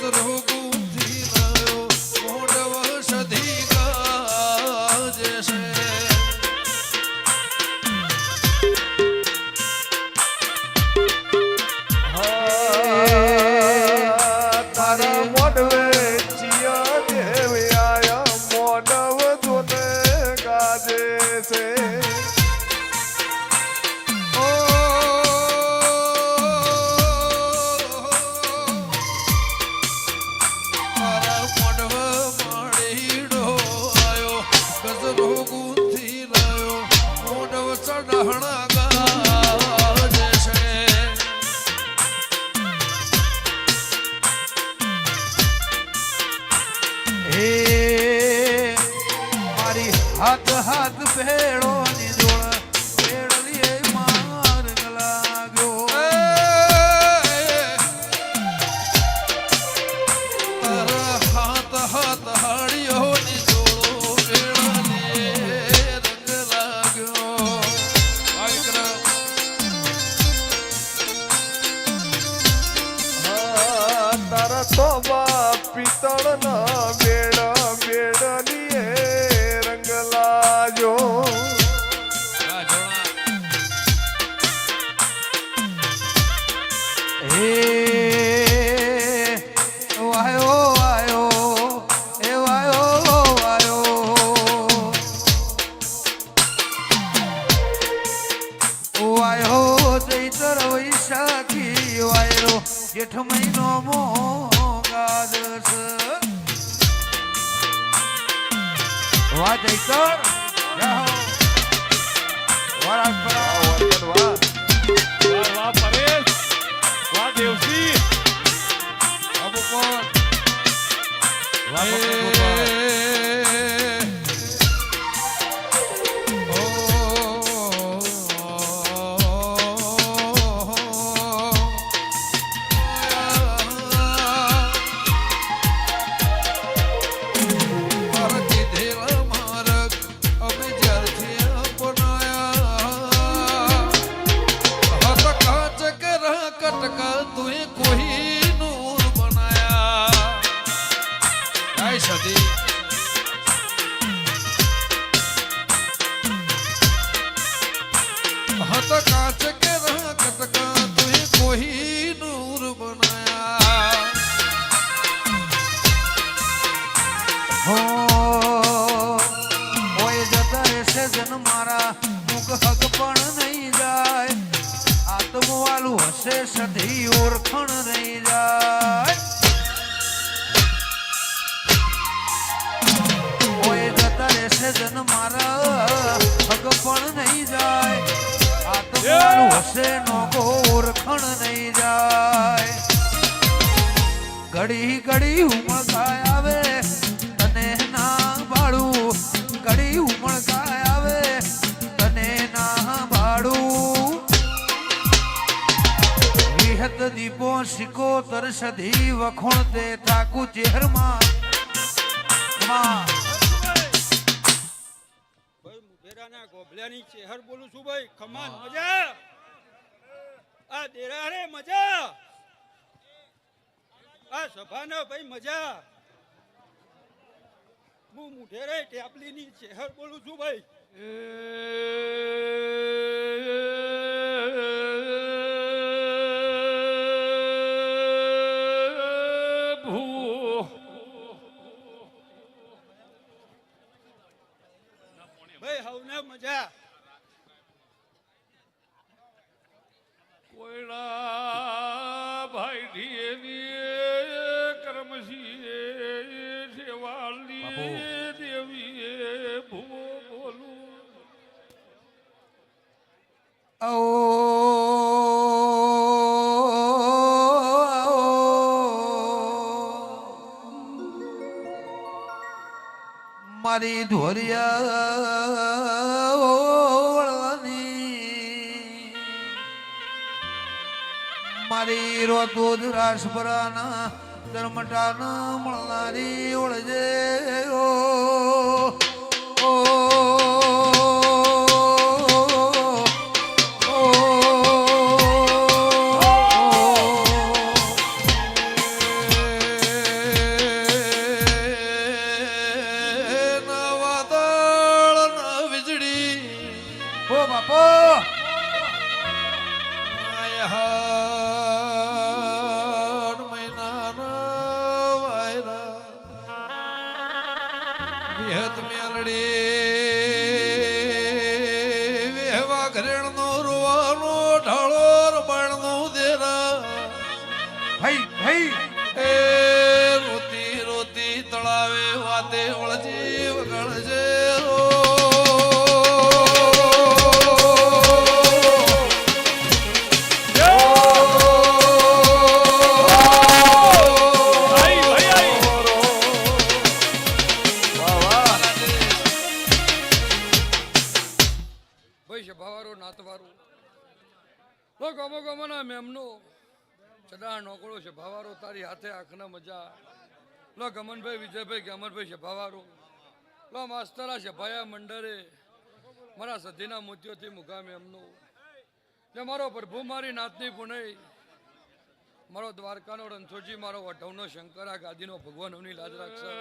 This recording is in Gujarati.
ગજરો ગુંથી ગુંથી લાયો મોઢવ ચઢાણા ગાજે છે હે મારી હાથ હાથ ભેળો તોબા પિત્તળના બેડ બેડલીએ રંગ લાજો હે વાયો વાયો, એ વાયો વાયો. વાયો, ચૈતર વૈશાખી વાયરો, જેઠ મહિનો મોગાદ છે વાહ ચૈતર જાઓ વરાળ પરા વાહ. વાહ પરેશ વાહ દેવસી અબુ કોણ વાહ પણ નહીં જાય આત્મવાલું હશે સધી ઓળખણ નહીં ઓળખણ નહીં જાય. ઘડી ઘડી ઉમળકાય આવે, તને ના ભાડું. ઘડી ઉમળકાય આવે, તને ના ભાડું. વિહત દીપો શીખો તરસધી વખોણ તે તાકુ ચેહરમાં. ગોભલાની ચહેર બોલું છું ભાઈ. ખમાન, મજા. આ દેરા રે, મજા. આ સભાના ભાઈ મજા. હું મુઢેરે ટેપલીની ચેહર બોલું છું ભાઈ. મારી ધોરિયા ઓળવાની. મારી રોતું રાસપરાના ધર્મટાના મળનારી ઓળજે. હાર મહિના વાયરા. વિહત મેલડી. વેહવા ઘરેણ નો રૂવાનો ઢાળો દેરા ભાઈ ભાઈ. રોતી રોતી તળાવે વાતે ઓળજી વગળજે લો ગમો ગમો ના મેમનો ચડા નોકળો છે, ભાવારો, તારી હાથે આંખના મજા. લો ગમનભાઈ, વિજયભાઈ કે અમરભાઈ છે, ભાવારો. લો માસ્તરા છે, ભાયા મંડરે. મારા સધીના મોતીઓથી મુકામે એમનો. જે મારો પ્રભુ મારી નાતની પુનઈ. મારો દ્વારકાનો રણછોડજી, મારો વઢવનો શંકરા ગાદીનો ભગવાન એમની લાજ રાખશે.